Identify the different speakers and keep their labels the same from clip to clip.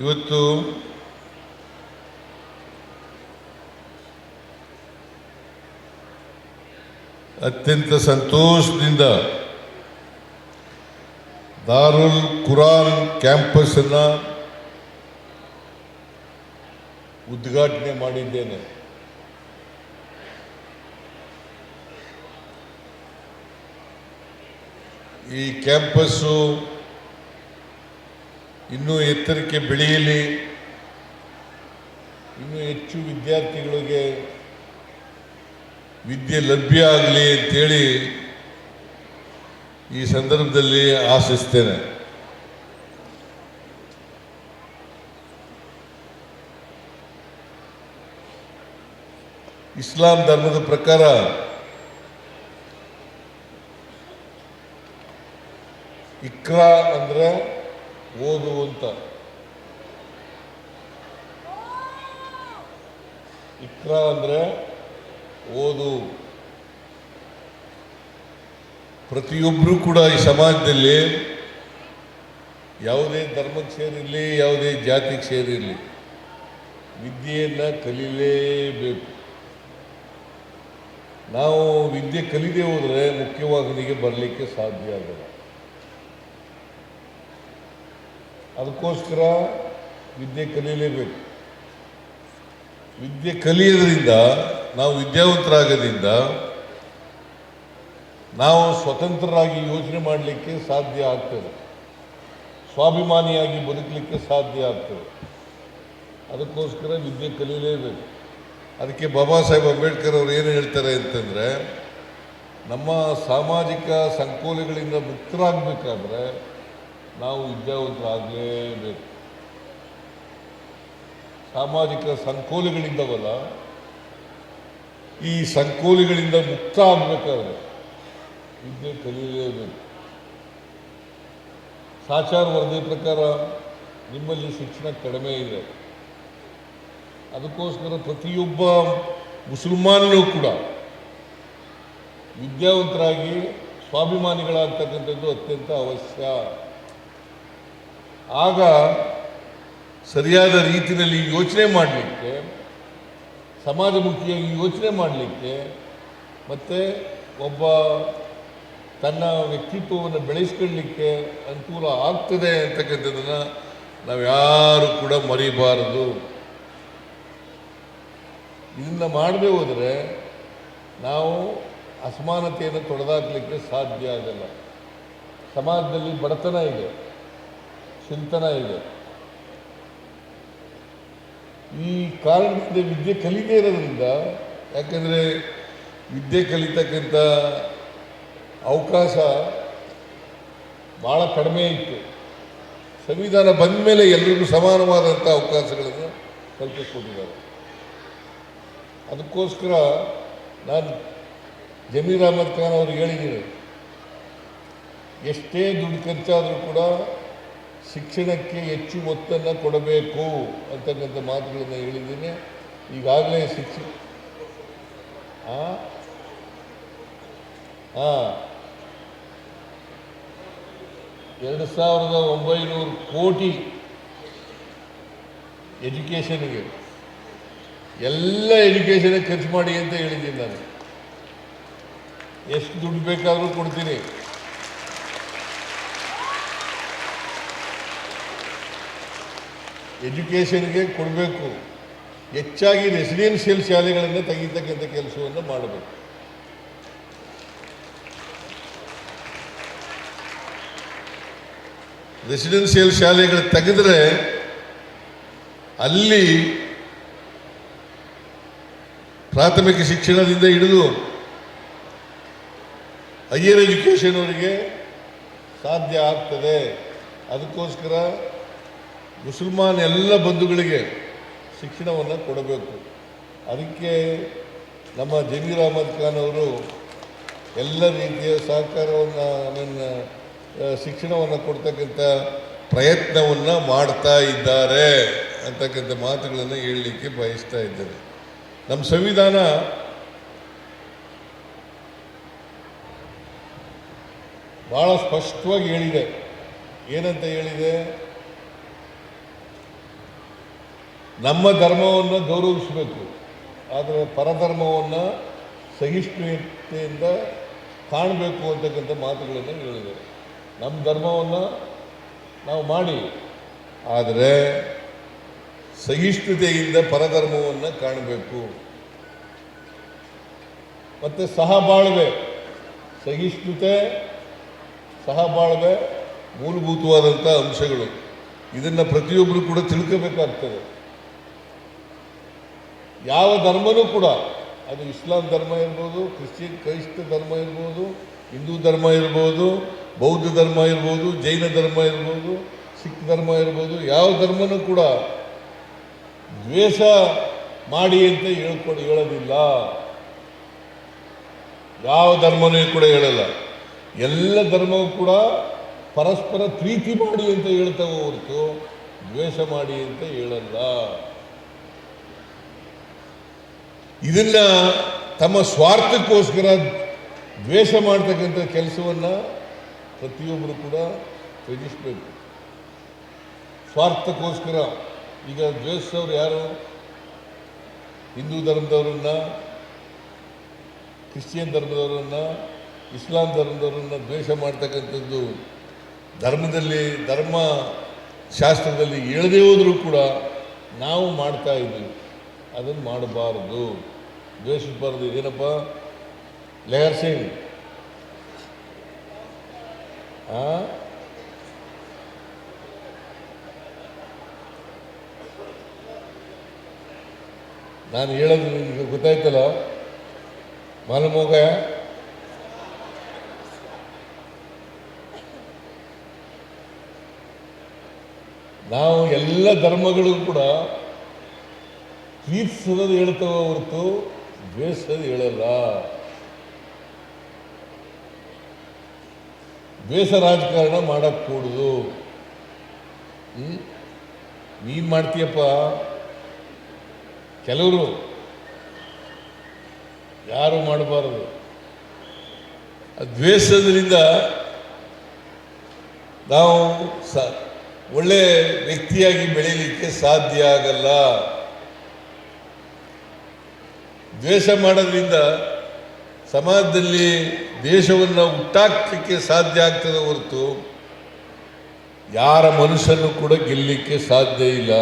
Speaker 1: ಇವತ್ತು ಅತ್ಯಂತ ಸಂತೋಷದಿಂದ ದಾರುಲ್ ಕುರಾನ್ ಕ್ಯಾಂಪಸ್ ಅನ್ನ ಉದ್ಘಾಟನೆ ಮಾಡಿದ್ದೇನೆ. ಈ ಕ್ಯಾಂಪಸ್ಸು ಇನ್ನೂ ಎತ್ತರಕ್ಕೆ ಬೆಳೆಯಲಿ. ಇನ್ನೂ ಹೆಚ್ಚು ವಿದ್ಯಾರ್ಥಿಗಳಿಗೆ ವಿದ್ಯೆ ಲಭ್ಯ ಆಗಲಿ ಅಂತೇಳಿ ಈ ಸಂದರ್ಭದಲ್ಲಿ ಆಶಿಸ್ತೇನೆ. ಇಸ್ಲಾಂ ಧರ್ಮದ ಪ್ರಕಾರ ಇಕ್ರಾ ಅಂದ್ರೆ ಓದು ಅಂತ. ಇಕ್ರಾ ಅಂದ್ರೆ ಓದು. ಪ್ರತಿಯೊಬ್ಬರೂ ಕೂಡ ಈ ಸಮಾಜದಲ್ಲಿ ಯಾವುದೇ ಧರ್ಮಕ್ಕೆ ಸೇರಿರಲಿ, ಯಾವುದೇ ಜಾತಿಗೆ ಸೇರಿರಲಿ, ವಿದ್ಯೆಯನ್ನು ಕಲೀಲೇಬೇಕು. ನಾವು ವಿದ್ಯೆ ಕಲಿದೇ ಹೋದರೆ ಮುಖ್ಯವಾಹಿನಿಗೆ ಬರಲಿಕ್ಕೆ ಸಾಧ್ಯ ಆಗಲ್ಲ. ಅದಕ್ಕೋಸ್ಕರ ವಿದ್ಯೆ ಕಲಿಯಲೇಬೇಕು. ವಿದ್ಯೆ ಕಲಿಯೋದ್ರಿಂದ, ನಾವು ವಿದ್ಯಾವಂತರಾಗೋದ್ರಿಂದ, ನಾವು ಸ್ವತಂತ್ರರಾಗಿ ಯೋಚನೆ ಮಾಡಲಿಕ್ಕೆ ಸಾಧ್ಯ ಆಗ್ತದೆ. ಸ್ವಾಭಿಮಾನಿಯಾಗಿ ಬದುಕಲಿಕ್ಕೆ ಸಾಧ್ಯ ಆಗ್ತದೆ. ಅದಕ್ಕೋಸ್ಕರ ವಿದ್ಯೆ ಕಲೀಲೇಬೇಕು ಅದಕ್ಕೆ ಬಾಬಾ ಸಾಹೇಬ್ ಅಂಬೇಡ್ಕರ್ ಅವರು ಏನು ಹೇಳ್ತಾರೆ ಅಂತಂದರೆ, ನಮ್ಮ ಸಾಮಾಜಿಕ ಸಂಕೋಲೆಗಳಿಂದ ಮುಕ್ತರಾಗಬೇಕಾದ್ರೆ ನಾವು ವಿದ್ಯಾವಂತರಾಗಲೇಬೇಕು ಸಾಮಾಜಿಕ ಸಂಕೋಲೆಗಳಿಂದವಲ್ಲ ಈ ಸಂಕೋಲೆಗಳಿಂದ ಮುಕ್ತ ಆಗಬೇಕಾದ್ರೆ ವಿದ್ಯೆ ಕಲಿಯಲೇಬೇಕು ಸಾಚಾರ ವರದಿ ಪ್ರಕಾರ ನಿಮ್ಮಲ್ಲಿ ಶಿಕ್ಷಣ ಕಡಿಮೆ ಇದೆ. ಅದಕ್ಕೋಸ್ಕರ ಪ್ರತಿಯೊಬ್ಬ ಮುಸಲ್ಮಾನನೂ ಕೂಡ ವಿದ್ಯಾವಂತರಾಗಿ ಸ್ವಾಭಿಮಾನಿಗಳಾಗ್ತಕ್ಕಂಥದ್ದು ಅತ್ಯಂತ ಅವಶ್ಯ. ಆಗ ಸರಿಯಾದ ರೀತಿಯಲ್ಲಿ ಯೋಚನೆ ಮಾಡಲಿಕ್ಕೆ, ಸಮಾಜಮುಖಿಯಾಗಿ ಯೋಚನೆ ಮಾಡಲಿಕ್ಕೆ, ಮತ್ತು ಒಬ್ಬ ತನ್ನ ವ್ಯಕ್ತಿತ್ವವನ್ನು ಬೆಳೆಸ್ಕೊಳ್ಳಿಕ್ಕೆ ಅನುಕೂಲ ಆಗ್ತದೆ ಅಂತಕ್ಕಂಥದ್ದನ್ನು ನಾವು ಯಾರು ಕೂಡ ಮರಿಬಾರದು. ಇದನ್ನು ಮಾಡದೆ ಹೋದರೆ ನಾವು ಅಸಮಾನತೆಯನ್ನು ತೊಡೆದಾಕಲಿಕ್ಕೆ ಸಾಧ್ಯ ಆಗಲ್ಲ. ಸಮಾಜದಲ್ಲಿ ಬಡತನ ಇದೆ. ಚಿಂತನ ಇದೆ. ಈ ಕಾರಣದಿಂದ ವಿದ್ಯೆ ಕಲಿತೇ ಇರೋದ್ರಿಂದ, ಯಾಕಂದರೆ ವಿದ್ಯೆ ಕಲಿತಕ್ಕಂಥ ಅವಕಾಶ ಭಾಳ ಕಡಿಮೆ ಇತ್ತು. ಸಂವಿಧಾನ ಬಂದ ಮೇಲೆ ಎಲ್ರಿಗೂ ಸಮಾನವಾದಂಥ ಅವಕಾಶಗಳನ್ನು ಕಲ್ಪಿಸ್ಕೊಟ್ಟಿದ್ದಾರೆ ಅದಕ್ಕೋಸ್ಕರ ನಾನು ಜಮೀರ್ ಅಹಮದ್ ಖಾನ್ ಅವ್ರಿಗೆ ಹೇಳಿದ್ದೀನಿ, ಎಷ್ಟೇ ದುಡ್ಡು ಖರ್ಚಾದರೂ ಕೂಡ ಶಿಕ್ಷಣಕ್ಕೆ ಹೆಚ್ಚು ಒತ್ತನ್ನು ಕೊಡಬೇಕು ಅಂತಕ್ಕಂಥ ಮಾತುಗಳನ್ನು ಹೇಳಿದ್ದೀನಿ. ಈಗಾಗಲೇ ಶಿಕ್ಷ ಎರಡು ಸಾವಿರದ ಒಂಬೈನೂರು ಕೋಟಿ ಎಜುಕೇಷನ್ಗೆ. ಎಲ್ಲ ಎಜುಕೇಷನ್ಗೆ ಖರ್ಚು ಮಾಡಿ ಅಂತ ಹೇಳಿದ್ದೀನಿ ನಾನು. ಎಷ್ಟು ದುಡ್ಡು ಬೇಕಾದರೂ ಕೊಡ್ತೀನಿ. ಎಜುಕೇಷನ್ಗೆ ಕೊಡಬೇಕು. ಹೆಚ್ಚಾಗಿ ರೆಸಿಡೆನ್ಷಿಯಲ್ ಶಾಲೆಗಳನ್ನು ತೆಗಿತಕ್ಕಂಥ ಕೆಲಸವನ್ನು ಮಾಡಬೇಕು. ರೆಸಿಡೆನ್ಷಿಯಲ್ ಶಾಲೆಗಳು ತೆಗೆದ್ರೆ ಅಲ್ಲಿ ಪ್ರಾಥಮಿಕ ಶಿಕ್ಷಣದಿಂದ ಹಿಡಿದು ಹೈಯರ್ ಎಜುಕೇಷನ್ ಅವರಿಗೆ ಸಾಧ್ಯ ಆಗ್ತದೆ. ಅದಕ್ಕೋಸ್ಕರ ಮುಸಲ್ಮಾನ್ ಎಲ್ಲ ಬಂಧುಗಳಿಗೆ ಶಿಕ್ಷಣವನ್ನು ಕೊಡಬೇಕು. ಅದಕ್ಕೆ ನಮ್ಮ ಜಮೀರ್ ಅಹಮದ್ ಖಾನ್ ಅವರು ಎಲ್ಲ ರೀತಿಯ ಸಹಕಾರವನ್ನು ನನ್ನ ಶಿಕ್ಷಣವನ್ನು ಕೊಡ್ತಕ್ಕಂಥ ಪ್ರಯತ್ನವನ್ನು ಮಾಡ್ತಾ ಇದ್ದಾರೆ ಅಂತಕ್ಕಂಥ ಮಾತುಗಳನ್ನು ಹೇಳಲಿಕ್ಕೆ ಬಯಸ್ತಾ ಇದ್ದೇನೆ. ನಮ್ಮ ಸಂವಿಧಾನ ಭಾಳ ಸ್ಪಷ್ಟವಾಗಿ ಹೇಳಿದೆ. ಏನಂತ ಹೇಳಿದೆ? ನಮ್ಮ ಧರ್ಮವನ್ನು ಗೌರವಿಸಬೇಕು. ಆದರೆ ಪರಧರ್ಮವನ್ನು ಸಹಿಷ್ಣುತೆಯಿಂದ ಕಾಣಬೇಕು ಅಂತಕ್ಕಂಥ ಮಾತುಗಳನ್ನು ಹೇಳಿದ್ದಾರೆ. ನಮ್ಮ ಧರ್ಮವನ್ನು ನಾವು ಮಾಡಿ, ಆದರೆ ಸಹಿಷ್ಣುತೆಯಿಂದ ಪರಧರ್ಮವನ್ನು ಕಾಣಬೇಕು. ಮತ್ತು ಸಹಬಾಳ್ವೆ ಸಹಿಷ್ಣುತೆ ಸಹಬಾಳ್ವೆ ಮೂಲಭೂತವಾದಂಥ ಅಂಶಗಳು. ಇದನ್ನು ಪ್ರತಿಯೊಬ್ಬರು ಕೂಡ ತಿಳ್ಕೋಬೇಕಾಗ್ತದೆ. ಯಾವ ಧರ್ಮನೂ ಕೂಡ, ಅದು ಇಸ್ಲಾಂ ಧರ್ಮ ಇರ್ಬೋದು, ಕ್ರಿಶ್ಚಿಯನ್, ಕ್ರೈಸ್ತ ಧರ್ಮ ಇರ್ಬೋದು, ಹಿಂದೂ ಧರ್ಮ ಇರ್ಬೋದು, ಬೌದ್ಧ ಧರ್ಮ ಇರ್ಬೋದು, ಜೈನ ಧರ್ಮ ಇರ್ಬೋದು, ಸಿಖ್ ಧರ್ಮ ಇರ್ಬೋದು, ಯಾವ ಧರ್ಮನೂ ಕೂಡ ದ್ವೇಷ ಮಾಡಿ ಅಂತ ಹೇಳ್ಕೊಂಡು, ಹೇಳೋದಿಲ್ಲ. ಯಾವ ಧರ್ಮನೂ ಕೂಡ ಹೇಳಲ್ಲ. ಎಲ್ಲ ಧರ್ಮವೂ ಕೂಡ ಪರಸ್ಪರ ಪ್ರೀತಿ ಮಾಡಿ ಅಂತ ಹೇಳ್ತಾವೆ ಹೊರತು ದ್ವೇಷ ಮಾಡಿ ಅಂತ ಹೇಳಲ್ಲ. ಇದನ್ನ ತಮ್ಮ ಸ್ವಾರ್ಥಕ್ಕೋಸ್ಕರ ದ್ವೇಷ ಮಾಡ್ತಕ್ಕಂಥ ಕೆಲಸವನ್ನು ಪ್ರತಿಯೊಬ್ಬರು ಕೂಡ ತ್ಯಜಿಸಬೇಕು. ಸ್ವಾರ್ಥಕ್ಕೋಸ್ಕರ ಈಗ ದ್ವೇಷವ್ರು ಯಾರು? ಹಿಂದೂ ಧರ್ಮದವರನ್ನ, ಕ್ರಿಶ್ಚಿಯನ್ ಧರ್ಮದವರನ್ನ, ಇಸ್ಲಾಂ ಧರ್ಮದವರನ್ನ ದ್ವೇಷ ಮಾಡ್ತಕ್ಕಂಥದ್ದು ಧರ್ಮದಲ್ಲಿ, ಧರ್ಮ ಶಾಸ್ತ್ರದಲ್ಲಿ ಹೇಳದೇ ಹೋದರೂ ಕೂಡ ನಾವು ಮಾಡ್ತಾ ಇದ್ದೀವಿ. ಅದನ್ನು ಮಾಡಬಾರ್ದು. ದ್ವೇಷಿಸಬಾರ್ದು ಏನಪ್ಪ ಲೆಹರ್ ಸಿಂಗ್. ನಾನು ಹೇಳೋದು ನಿಮಗೆ ಗೊತ್ತಾಯ್ತಲ್ಲ? ಮಾಲಮೋಗ? ನಾವು ಎಲ್ಲ ಧರ್ಮಗಳಿಗೂ ಕೂಡ ಕೀರ್ತಿಸೋದು ಹೇಳ್ತವೆ ಹೊರತು ದ್ವೇಷದ ಹೇಳಲ್ಲ. ಬೇಸ ರಾಜಕಾರಣ ಮಾಡಕ್ ಕೂಡುದು? ನೀನ್ ಮಾಡ್ತೀಯಪ್ಪ. ಕೆಲವರು ಯಾರು ಮಾಡಬಾರದು? ದ್ವೇಷದಿಂದ ನಾವು ಸ ಒಳ್ಳೆ ವ್ಯಕ್ತಿಯಾಗಿ ಬೆಳೀಲಿಕ್ಕೆ ಸಾಧ್ಯ ಆಗಲ್ಲ. ದ್ವೇಷ ಮಾಡೋದ್ರಿಂದ ಸಮಾಜದಲ್ಲಿ ದೇಶವನ್ನು ಹುಟ್ಟಾಕಲಿಕ್ಕೆ ಸಾಧ್ಯ ಆಗ್ತದೆ ಹೊರತು ಯಾರ ಮನುಷ್ಯನು ಕೂಡ ಗೆಲ್ಲಲಿಕ್ಕೆ ಸಾಧ್ಯ ಇಲ್ಲ.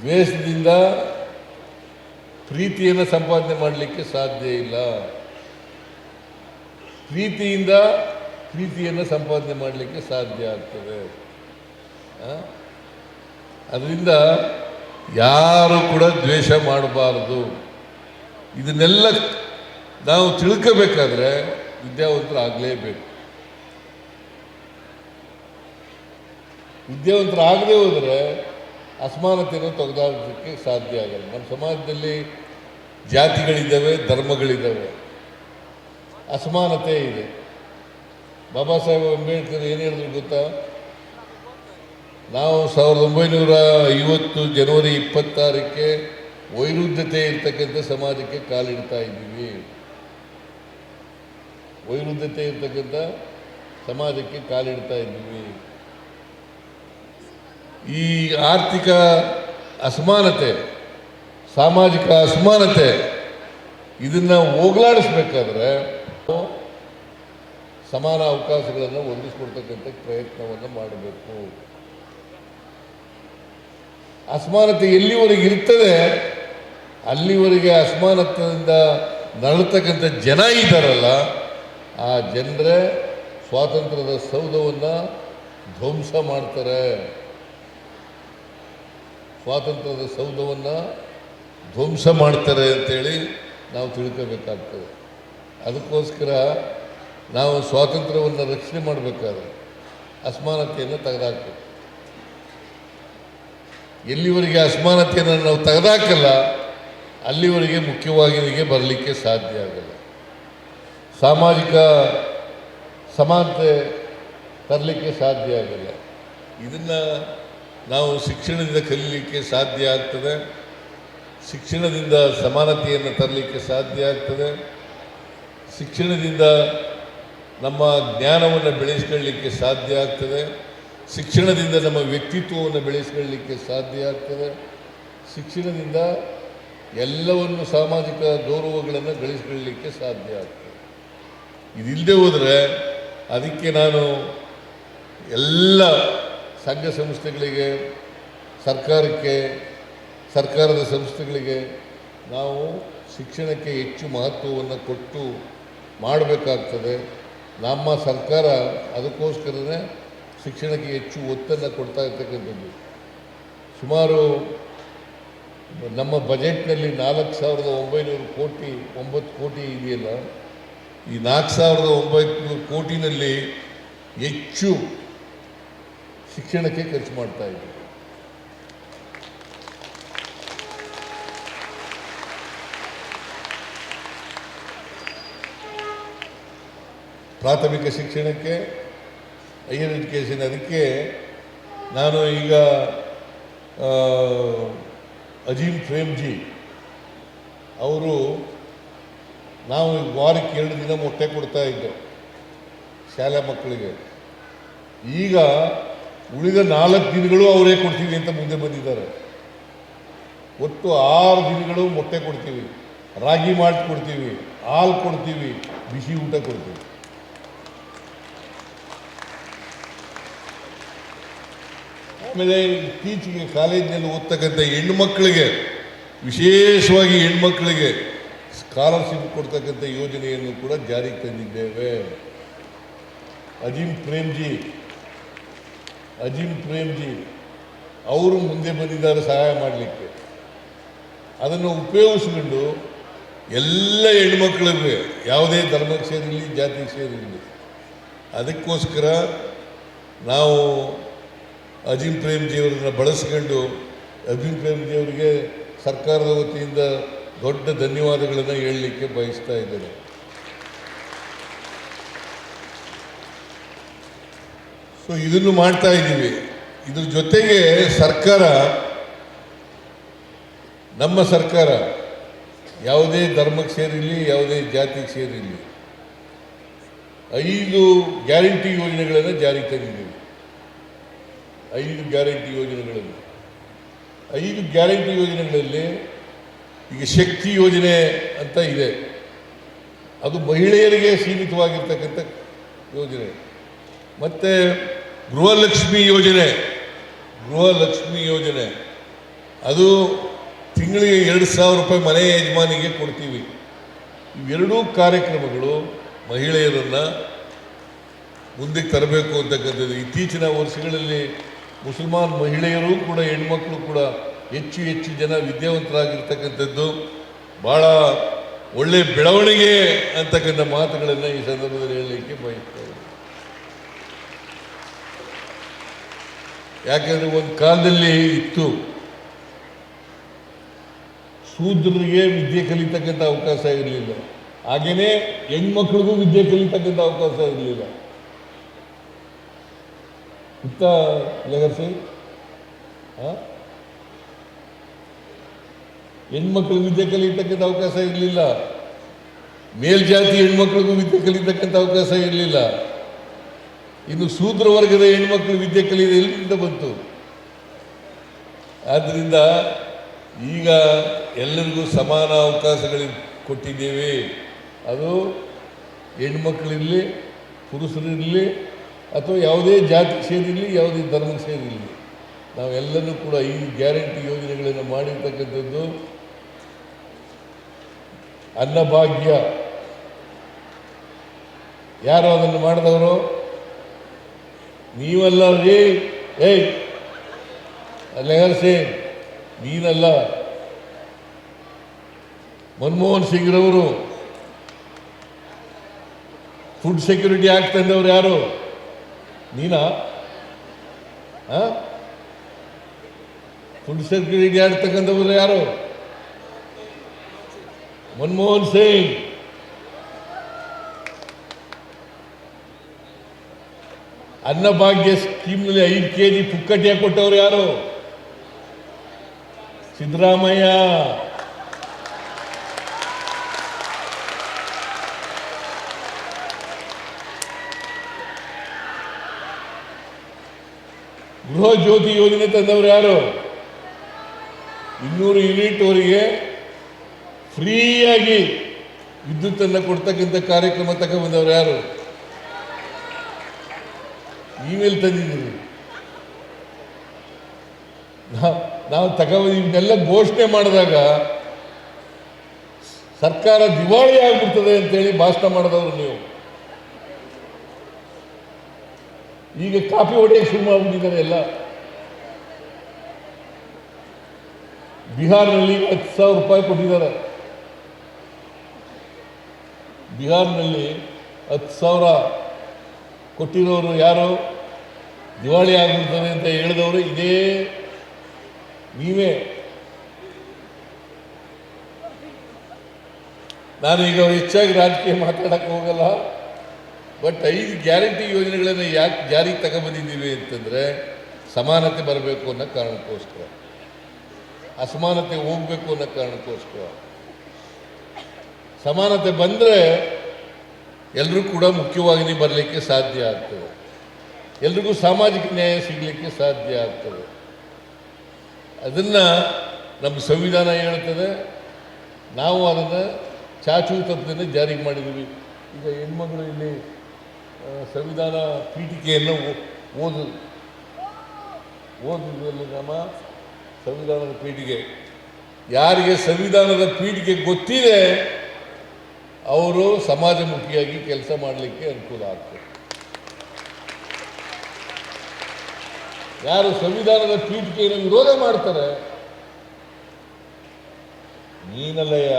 Speaker 1: ದ್ವೇಷದಿಂದ ಪ್ರೀತಿಯನ್ನು ಸಂಪಾದನೆ ಮಾಡಲಿಕ್ಕೆ ಸಾಧ್ಯ ಇಲ್ಲ. ಪ್ರೀತಿಯಿಂದ ಪ್ರೀತಿಯನ್ನು ಸಂಪಾದನೆ ಮಾಡಲಿಕ್ಕೆ ಸಾಧ್ಯ ಆಗ್ತದೆ. ಅದರಿಂದ ಯಾರು ಕೂಡ ದ್ವೇಷ ಮಾಡಬಾರದು. ಇದನ್ನೆಲ್ಲ ನಾವು ತಿಳ್ಕೋಬೇಕಾದ್ರೆ ವಿದ್ಯಾವಂತರಾಗಲೇಬೇಕು. ವಿದ್ಯಾವಂತರಾಗದೇ ಹೋದರೆ ಅಸಮಾನತೆಯನ್ನು ತೆಗೆದಾಡಲಿಕ್ಕೆ ಸಾಧ್ಯ ಆಗಲ್ಲ. ನಮ್ಮ ಸಮಾಜದಲ್ಲಿ ಜಾತಿಗಳಿದ್ದಾವೆ, ಧರ್ಮಗಳಿದ್ದಾವೆ. ಅಸಮಾನತೆ ಇದೆ. ಬಾಬಾ ಸಾಹೇಬ್ ಅಂಬೇಡ್ಕರ್ ಏನು ಹೇಳಿದ್ರು ಗೊತ್ತಾ? ನಾವು ಸಾವಿರದ ಒಂಬೈನೂರ ಐವತ್ತು ಜನವರಿ ಇಪ್ಪತ್ತಾರಕ್ಕೆ ವೈರುಧ್ಯತೆ ಇರ್ತಕ್ಕಂಥ ಸಮಾಜಕ್ಕೆ ಕಾಲಿಡ್ತಾ ಇದ್ದೀವಿ. ವೈರುಧ್ಯತೆ ಇರ್ತಕ್ಕಂಥ ಸಮಾಜಕ್ಕೆ ಕಾಲಿಡ್ತಾ ಇದ್ದೀವಿ. ಈ ಆರ್ಥಿಕ ಅಸಮಾನತೆ, ಸಾಮಾಜಿಕ ಅಸಮಾನತೆ ಇದನ್ನು ಹೋಗಲಾಡಿಸ್ಬೇಕಾದ್ರೆ ಸಮಾನ ಅವಕಾಶಗಳನ್ನು ಒದಗಿಸ್ಕೊಡ್ತಕ್ಕಂಥ ಪ್ರಯತ್ನವನ್ನು ಮಾಡಬೇಕು. ಅಸಮಾನತೆ ಎಲ್ಲಿವರೆಗೆ ಇರ್ತದೆ? ಅಲ್ಲಿವರೆಗೆ ಅಸಮಾನತೆಯಿಂದ ನರಳತಕ್ಕಂಥ ಜನ ಇದ್ದಾರಲ್ಲ, ಆ ಜನರೇ ಸ್ವಾತಂತ್ರ್ಯದ ಸೌಧವನ್ನು ಧ್ವಂಸ ಮಾಡ್ತಾರೆ. ಸ್ವಾತಂತ್ರ್ಯದ ಸೌಧವನ್ನು ಧ್ವಂಸ ಮಾಡ್ತಾರೆ ಅಂತೇಳಿ ನಾವು ತಿಳ್ಕೋಬೇಕಾಗ್ತದೆ. ಅದಕ್ಕೋಸ್ಕರ ನಾವು ಸ್ವಾತಂತ್ರ್ಯವನ್ನು ರಕ್ಷಣೆ ಮಾಡಬೇಕಾದ್ರೆ ಅಸಮಾನತೆಯನ್ನು ತೆಗೆದಾಕಬೇಕು. ಎಲ್ಲಿವರೆಗೆ ಅಸಮಾನತೆಯನ್ನು ನಾವು ತೆಗೆದಾಕಲ್ಲ ಅಲ್ಲಿವರೆಗೆ ಮುಖ್ಯವಾಹಿನಿಗೆ ಬರಲಿಕ್ಕೆ ಸಾಧ್ಯ ಆಗಲ್ಲ. ಸಾಮಾಜಿಕ ಸಮಾನತೆ ತರಲಿಕ್ಕೆ ಸಾಧ್ಯ ಆಗಲ್ಲ. ಇದನ್ನು ನಾವು ಶಿಕ್ಷಣದಿಂದ ಕಲೀಲಿಕ್ಕೆ ಸಾಧ್ಯ ಆಗ್ತದೆ. ಶಿಕ್ಷಣದಿಂದ ಸಮಾನತೆಯನ್ನು ತರಲಿಕ್ಕೆ ಸಾಧ್ಯ ಆಗ್ತದೆ. ಶಿಕ್ಷಣದಿಂದ ನಮ್ಮ ಜ್ಞಾನವನ್ನು ಬೆಳೆಸ್ಕೊಳ್ಳಿಕ್ಕೆ ಸಾಧ್ಯ ಆಗ್ತದೆ. ಶಿಕ್ಷಣದಿಂದ ನಮ್ಮ ವ್ಯಕ್ತಿತ್ವವನ್ನು ಬೆಳೆಸ್ಕೊಳ್ಳಿಕ್ಕೆ ಸಾಧ್ಯ ಆಗ್ತದೆ. ಶಿಕ್ಷಣದಿಂದ ಎಲ್ಲವನ್ನು ಸಾಮಾಜಿಕ ಗೌರವಗಳನ್ನು ಗಳಿಸಿಕೊಳ್ಳಲಿಕ್ಕೆ ಸಾಧ್ಯ ಆಗ್ತದೆ. ಇದಿಲ್ಲದೆ ಹೋದರೆ ಅದಕ್ಕೆ ನಾನು ಎಲ್ಲ ಸಂಘ ಸಂಸ್ಥೆಗಳಿಗೆ, ಸರ್ಕಾರಕ್ಕೆ, ಸರ್ಕಾರದ ಸಂಸ್ಥೆಗಳಿಗೆ ನಾವು ಶಿಕ್ಷಣಕ್ಕೆ ಹೆಚ್ಚು ಮಹತ್ವವನ್ನು ಕೊಟ್ಟು ಮಾಡಬೇಕಾಗ್ತದೆ. ನಮ್ಮ ಸರ್ಕಾರ ಅದಕ್ಕೋಸ್ಕರನೇ ಶಿಕ್ಷಣಕ್ಕೆ ಹೆಚ್ಚು ಒತ್ತನ್ನು ಕೊಡ್ತಾ ಇರ್ತಕ್ಕಂಥದ್ದು. ಸುಮಾರು ನಮ್ಮ ಬಜೆಟ್ನಲ್ಲಿ ನಾಲ್ಕು ಸಾವಿರದ ಒಂಬೈನೂರು ಕೋಟಿ, ಒಂಬತ್ತು ಕೋಟಿ ಇದೆಯಲ್ಲ? ಈ ನಾಲ್ಕು ಸಾವಿರದ ಒಂಬೈನೂರು ಕೋಟಿನಲ್ಲಿ ಹೆಚ್ಚು ಶಿಕ್ಷಣಕ್ಕೆ ಖರ್ಚು ಮಾಡ್ತಾ ಇದ್ದೀವಿ ಪ್ರಾಥಮಿಕ ಶಿಕ್ಷಣಕ್ಕೆ, ಹೈಯರ್ ಎಜುಕೇಷನ್ ಅದಕ್ಕೆ ನಾನು ಈಗ ಅಜೀಮ್ ಪ್ರೇಮ್ಜಿ, ಅವರು ನಾವು ವಾರಕ್ಕೆ ಎರಡು ದಿನ ಮೊಟ್ಟೆ ಕೊಡ್ತಾ ಇದ್ದೆವು ಶಾಲೆ ಮಕ್ಕಳಿಗೆ. ಈಗ ಉಳಿದ ನಾಲ್ಕು ದಿನಗಳು ಅವರೇ ಕೊಡ್ತೀವಿ ಅಂತ ಮುಂದೆ ಬಂದಿದ್ದಾರೆ. ಒಟ್ಟು ಆರು ದಿನಗಳು ಮೊಟ್ಟೆ ಕೊಡ್ತೀವಿ, ರಾಗಿ ಮಾಡಿ ಕೊಡ್ತೀವಿ, ಹಾಲು ಕೊಡ್ತೀವಿ, ಬಿಸಿ ಊಟ ಕೊಡ್ತೀವಿ. ಆಮೇಲೆ ಇತ್ತೀಚೆಗೆ ಕಾಲೇಜಿನಲ್ಲಿ ಓದ್ತಕ್ಕಂಥ ಹೆಣ್ಮಕ್ಳಿಗೆ ವಿಶೇಷವಾಗಿ ಹೆಣ್ಮಕ್ಳಿಗೆ ಸ್ಕಾಲರ್ಶಿಪ್ ಕೊಡ್ತಕ್ಕಂಥ ಯೋಜನೆಯನ್ನು ಕೂಡ ಜಾರಿಗೆ ತಂದಿದ್ದೇವೆ. ಅಜಿಮ್ ಪ್ರೇಮ್ಜಿ ಅಜೀಮ್ ಪ್ರೇಮ್ಜಿ ಅವರು ಮುಂದೆ ಬಂದಿದ್ದಾರೆ ಸಹಾಯ ಮಾಡಲಿಕ್ಕೆ. ಅದನ್ನು ಉಪಯೋಗಿಸ್ಕೊಂಡು ಎಲ್ಲ ಹೆಣ್ಮಕ್ಳಿಗೆ ಯಾವುದೇ ಧರ್ಮಕ್ಕೆ ಸೇರಿರಲಿ, ಜಾತಿಗೆ ಸೇರಿರಲಿ, ಅದಕ್ಕೋಸ್ಕರ ನಾವು ಅಜೀಂ ಪ್ರೇಮ್ಜಿಯವರನ್ನು ಬಳಸ್ಕೊಂಡು ಅಜೀಂ ಪ್ರೇಮ್ಜಿಯವರಿಗೆ ಸರ್ಕಾರದ ವತಿಯಿಂದ ದೊಡ್ಡ ಧನ್ಯವಾದಗಳನ್ನು ಹೇಳಲಿಕ್ಕೆ ಬಯಸ್ತಾ ಇದ್ದೇನೆ. ಸೊ ಇದನ್ನು ಮಾಡ್ತಾ ಇದ್ದೀವಿ. ಇದ್ರ ಜೊತೆಗೆ ಸರ್ಕಾರ, ನಮ್ಮ ಸರ್ಕಾರ ಯಾವುದೇ ಧರ್ಮಕ್ಕೆ ಸೇರಿರಲಿ, ಯಾವುದೇ ಜಾತಿಗೆ ಸೇರಿರಲಿ, ಐದು ಗ್ಯಾರಂಟಿ ಯೋಜನೆಗಳನ್ನು ಜಾರಿಗೆ ತಂದಿದ್ದೀವಿ ಐದು ಗ್ಯಾರಂಟಿ ಯೋಜನೆಗಳಲ್ಲಿ ಐದು ಗ್ಯಾರಂಟಿ ಯೋಜನೆಗಳಲ್ಲಿ ಈಗ ಶಕ್ತಿ ಯೋಜನೆ ಅಂತ ಇದೆ. ಅದು ಮಹಿಳೆಯರಿಗೆ ಸೀಮಿತವಾಗಿರ್ತಕ್ಕಂಥ ಯೋಜನೆ. ಮತ್ತು ಗೃಹಲಕ್ಷ್ಮಿ ಯೋಜನೆ. ಗೃಹಲಕ್ಷ್ಮಿ ಯೋಜನೆ. ಅದು ತಿಂಗಳಿಗೆ ಎರಡು ಸಾವಿರ ರೂಪಾಯಿ ಮನೆ ಯಜಮಾನಿಗೆ ಕೊಡ್ತೀವಿ. ಇವೆರಡೂ ಕಾರ್ಯಕ್ರಮಗಳು ಮಹಿಳೆಯರನ್ನು ಮುಂದಕ್ಕೆ ತರಬೇಕು ಅಂತಕ್ಕಂಥದ್ದು. ಇತ್ತೀಚಿನ ವರ್ಷಗಳಲ್ಲಿ ಮುಸಲ್ಮಾನ್ ಮಹಿಳೆಯರು ಕೂಡ, ಹೆಣ್ಮಕ್ಳು ಕೂಡ ಹೆಚ್ಚು ಹೆಚ್ಚು ಜನ ವಿದ್ಯಾವಂತರಾಗಿರ್ತಕ್ಕಂಥದ್ದು. ಭಾಳ ಒಳ್ಳೆ ಬೆಳವಣಿಗೆ ಅಂತಕ್ಕಂಥ ಮಾತುಗಳನ್ನು ಈ ಸಂದರ್ಭದಲ್ಲಿ ಹೇಳಲಿಕ್ಕೆ ಬಯಸ್ತೇವೆ. ಯಾಕೆಂದ್ರೆ ಒಂದು ಕಾಲದಲ್ಲಿ ಇತ್ತು. ಶೂದ್ರರಿಗೆ ವಿದ್ಯೆ ಕಲಿತಕ್ಕಂಥ ಅವಕಾಶ ಇರಲಿಲ್ಲ. ಹಾಗೆಯೇ ಹೆಣ್ಮಕ್ಳಿಗೂ ವಿದ್ಯೆ ಕಲಿತಕ್ಕಂಥ ಅವಕಾಶ ಇರಲಿಲ್ಲ. ಇತ್ತ ಲಗರ್ಸಿ ಹೆಣ್ಮಕ್ಳು ವಿದ್ಯೆ ಕಲಿಯತಕ್ಕಂಥ ಅವಕಾಶ ಇರಲಿಲ್ಲ. ಮೇಲ್ಜಾತಿ ಹೆಣ್ಮಕ್ಳಿಗೂ ವಿದ್ಯೆ ಕಲಿತಕ್ಕಂಥ ಅವಕಾಶ ಇರಲಿಲ್ಲ. ಇನ್ನು ಶೂದ್ರ ವರ್ಗದ ಹೆಣ್ಮಕ್ಳು ವಿದ್ಯೆ ಕಲಿಯೋದು ಎಲ್ಲಿಂದ ಬಂತು? ಆದ್ದರಿಂದ ಈಗ ಎಲ್ಲರಿಗೂ ಸಮಾನ ಅವಕಾಶಗಳು ಕೊಟ್ಟಿದ್ದೇವೆ. ಅದು ಹೆಣ್ಮಕ್ಳಿರಲಿ ಪುರುಷರಿರಲಿ ಅಥವಾ ಯಾವುದೇ ಜಾತಿ ಸೇರಿರಲಿ ಯಾವುದೇ ಧರ್ಮಕ್ಕೆ ಸೇರಿರಲಿ ನಾವೆಲ್ಲರೂ ಕೂಡ ಈ ಗ್ಯಾರಂಟಿ ಯೋಜನೆಗಳನ್ನು ಮಾಡಿರ್ತಕ್ಕಂಥದ್ದು ಅನ್ನಭಾಗ್ಯ. ಯಾರು ಅದನ್ನು ಮಾಡಿದವರು? ನೀವಲ್ಲ ರೀ ಏಯ್ ಲೆಹರ್ ನೀನಲ್ಲ. ಮನಮೋಹನ್ ಸಿಂಗ್ ರವರು, ಫುಡ್ ಸೆಕ್ಯೂರಿಟಿ ಆಕ್ಟ್ ತಂದವರು ಯಾರು? ನೀನಾ? ಫುಡ್ ಸೆಕ್ಯೂರಿಟಿ ಆಡ್ತಕ್ಕಂಥವ್ರು ತಕ್ಕಂಥವ್ರು ಯಾರು? ಮನಮೋಹನ್ ಸಿಂಗ್. ಅನ್ನಭಾಗ್ಯ ಸ್ಕೀಮ್ನಲ್ಲಿ ಐದು ಕೆ ಜಿ ಪುಕ್ಕಟೆ ಕೊಟ್ಟವ್ರು ಯಾರು? ಸಿದ್ದರಾಮಯ್ಯ. ಜ್ಯೋತಿ ಯೋಜನೆ ತಂದವರು ಯಾರು? ಇನ್ನೂರು ಯೂನಿಟ್ವರೆಗೆ ಫ್ರೀಯಾಗಿ ವಿದ್ಯುತ್ತನ್ನು ಕೊಡ್ತಕ್ಕಂಥ ಕಾರ್ಯಕ್ರಮ ತಗೊಂಡ್ಬಂದವ್ರು ಯಾರು? ಇಮೇಲ್ ತಂದಿದ್ದೀರಿ. ನಾವು ತಗೊಂಡು ಇವನ್ನೆಲ್ಲ ಘೋಷಣೆ ಮಾಡಿದಾಗ ಸರ್ಕಾರ ದಿವಾಳಿ ಆಗ್ಬಿಡ್ತದೆ ಅಂತೇಳಿ ಭಾಷಣ ಮಾಡಿದವರು ನೀವು. ಈಗ ಕಾಪಿ ಹೊಡೆಯಕ್ಕೆ ಶುರು ಮಾಡಿಬಿಟ್ಟಿದ್ದಾರೆ ಎಲ್ಲ. ಬಿಹಾರ್ನಲ್ಲಿ ಹತ್ತು ಸಾವಿರ ರೂಪಾಯಿ ಕೊಟ್ಟಿದ್ದಾರೆ. ಬಿಹಾರ್ನಲ್ಲಿ ಹತ್ತು ಸಾವಿರ ಕೊಟ್ಟಿರೋರು ಯಾರು? ದಿವಾಳಿ ಆಗಿರ್ತಾರೆ ಅಂತ ಹೇಳಿದವರು ಇದೇ ನೀವೇ. ನಾನೀಗ ಹೆಚ್ಚಾಗಿ ರಾಜಕೀಯ ಮಾತಾಡಕ್ಕೆ ಹೋಗಲ್ಲ. ಬಟ್ ಐದು ಗ್ಯಾರಂಟಿ ಯೋಜನೆಗಳನ್ನು ಯಾಕೆ ಜಾರಿಗೆ ತಗೊಂಬಂದಿದ್ದೀವಿ ಅಂತಂದರೆ ಸಮಾನತೆ ಬರಬೇಕು ಅನ್ನೋ ಕಾರಣಕ್ಕೋಸ್ಕರ. ಅಸಮಾನತೆ ಹೋಗಬೇಕು ಅನ್ನೋ ಕಾರಣಕ್ಕೋಸ್ಕರ. ಸಮಾನತೆ ಬಂದರೆ ಎಲ್ಲರೂ ಕೂಡ ಮುಖ್ಯವಾಗಿ ಬರಲಿಕ್ಕೆ ಸಾಧ್ಯ ಆಗ್ತದೆ. ಎಲ್ರಿಗೂ ಸಾಮಾಜಿಕ ನ್ಯಾಯ ಸಿಗಲಿಕ್ಕೆ ಸಾಧ್ಯ ಆಗ್ತದೆ. ಅದನ್ನು ನಮ್ಮ ಸಂವಿಧಾನ ಹೇಳ್ತದೆ ನಾವು ಅದನ್ನು ಚಾಚು ತಪ್ಪದಿಂದ ಜಾರಿಗೆ ಮಾಡಿದ್ದೀವಿ. ಈಗ ಹೆಣ್ಮಗಳು ಇಲ್ಲಿ ಸಂವಿಧಾನ ಪೀಠಿಕೆಯನ್ನು ಓದು ಓದುವುದರಲ್ಲಿ ನಮ್ಮ ಸಂವಿಧಾನದ ಪೀಠಿಗೆ. ಯಾರಿಗೆ ಸಂವಿಧಾನದ ಪೀಠಿಗೆ ಗೊತ್ತಿದೆ, ಅವರು ಸಮಾಜಮುಖಿಯಾಗಿ ಕೆಲಸ ಮಾಡಲಿಕ್ಕೆ ಅನುಕೂಲ ಆಗ್ತದೆ. ಯಾರು ಸಂವಿಧಾನದ ಪೀಠಿಕೆಯನ್ನು ವಿರೋಧ ಮಾಡ್ತಾರೆ, ನೀನಲ್ಲಯ್ಯ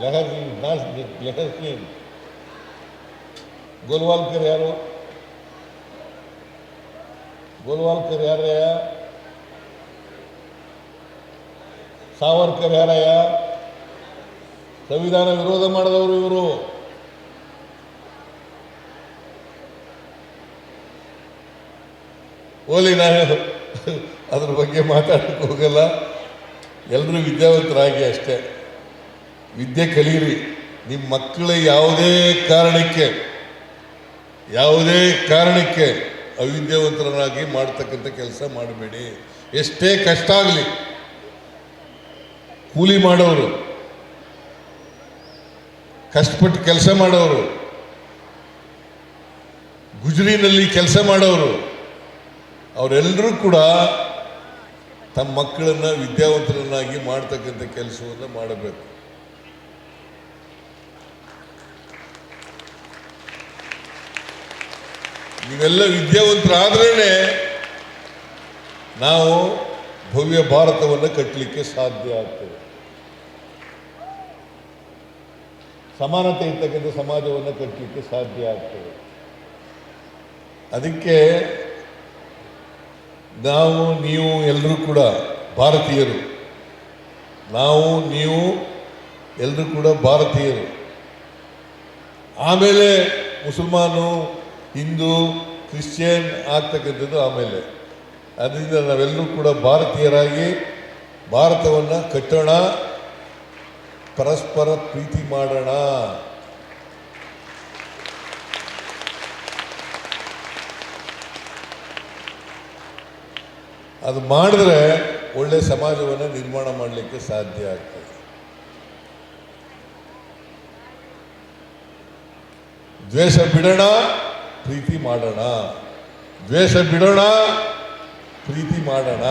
Speaker 1: ಲೆಹರ್ಸೀನ್ ನಾಸ್ ಲೆಹರ್ಸೀನ್ ಗೋಲ್ವಾಲ್ಕರ್ ಯಾರು? ಗೋಲ್ವಾಲ್ಕರ್ ಯಾರಯ್ಯ? ಸಾವರ್ಕರ್ ಯಾರಯ್ಯ? ಸಂವಿಧಾನ ವಿರೋಧ ಮಾಡಿದವರು ಇವರು. ಓಲಿ, ನಾನು ಅದ್ರ ಬಗ್ಗೆ ಮಾತಾಡಕ್ಕೆ ಹೋಗಲ್ಲ. ಎಲ್ಲರೂ ವಿದ್ಯಾವಂತರಾಗಿ ಅಷ್ಟೇ. ವಿದ್ಯೆ ಕಲೀರಿ ನಿಮ್ಮ ಮಕ್ಕಳ ಯಾವುದೇ ಕಾರಣಕ್ಕೆ ಯಾವುದೇ ಕಾರಣಕ್ಕೆ ಅವಿದ್ಯಾವಂತರನ್ನಾಗಿ ಮಾಡ್ತಕ್ಕಂಥ ಕೆಲಸ ಮಾಡಬೇಡಿ. ಎಷ್ಟೇ ಕಷ್ಟ ಆಗಲಿ, ಕೂಲಿ ಮಾಡೋರು, ಕಷ್ಟಪಟ್ಟು ಕೆಲಸ ಮಾಡೋರು, ಗುಜರಿನಲ್ಲಿ ಕೆಲಸ ಮಾಡೋರು, ಅವರೆಲ್ಲರೂ ಕೂಡ ತಮ್ಮ ಮಕ್ಕಳನ್ನ ವಿದ್ಯಾವಂತರನ್ನಾಗಿ ಮಾಡ್ತಕ್ಕಂಥ ಕೆಲಸವನ್ನು ಮಾಡಬೇಕು. ನೀವೆಲ್ಲ ವಿದ್ಯಾವಂತರಾದ್ರೇ ನಾವು ಭವ್ಯ ಭಾರತವನ್ನು ಕಟ್ಟಲಿಕ್ಕೆ ಸಾಧ್ಯ ಆಗ್ತದೆ. ಸಮಾನತೆ ಇರ್ತಕ್ಕಂಥ ಸಮಾಜವನ್ನು ಕಟ್ಟಲಿಕ್ಕೆ ಸಾಧ್ಯ ಆಗ್ತದೆ. ಅದಕ್ಕೆ ನಾವು, ನೀವು ಎಲ್ಲರೂ ಕೂಡ ಭಾರತೀಯರು. ನಾವು, ನೀವು ಎಲ್ಲರೂ ಕೂಡ ಭಾರತೀಯರು. ಆಮೇಲೆ ಮುಸಲ್ಮಾನು ಹಿಂದೂ ಕ್ರಿಶ್ಚಿಯನ್ ಆಗ್ತಕ್ಕಂಥದ್ದು ಆಮೇಲೆ. ಅದರಿಂದ ನಾವೆಲ್ಲರೂ ಕೂಡ ಭಾರತೀಯರಾಗಿ ಭಾರತವನ್ನು ಕಟ್ಟೋಣ, ಪರಸ್ಪರ ಪ್ರೀತಿ ಮಾಡೋಣ. ಅದು ಮಾಡಿದ್ರೆ ಒಳ್ಳೆ ಸಮಾಜವನ್ನು ನಿರ್ಮಾಣ ಮಾಡಲಿಕ್ಕೆ ಸಾಧ್ಯ ಆಗ್ತದೆ. ದ್ವೇಷ ಬಿಡೋಣ. ಪ್ರೀತಿ ಮಾಡೋಣ. ದ್ವೇಷ ಬಿಡೋಣ. ಪ್ರೀತಿ ಮಾಡೋಣ.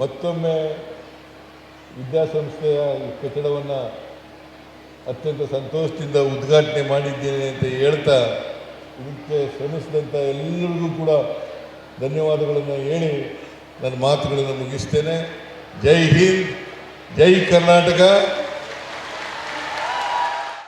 Speaker 1: ಮತ್ತೊಮ್ಮೆ ವಿದ್ಯಾಸಂಸ್ಥೆಯ ಈ ಕಟ್ಟಡವನ್ನು ಅತ್ಯಂತ ಸಂತೋಷದಿಂದ ಉದ್ಘಾಟನೆ ಮಾಡಿದ್ದೇನೆ ಅಂತ ಹೇಳ್ತಾ ಇದಕ್ಕೆ ಶ್ರಮಿಸಿದಂಥ ಎಲ್ಲರಿಗೂ ಕೂಡ ಧನ್ಯವಾದಗಳನ್ನು ಹೇಳಿ ನನ್ನ ಮಾತುಗಳನ್ನು ಮುಗಿಸ್ತೇನೆ. ಜೈ ಹಿಂದ್, ಜೈ ಕರ್ನಾಟಕ.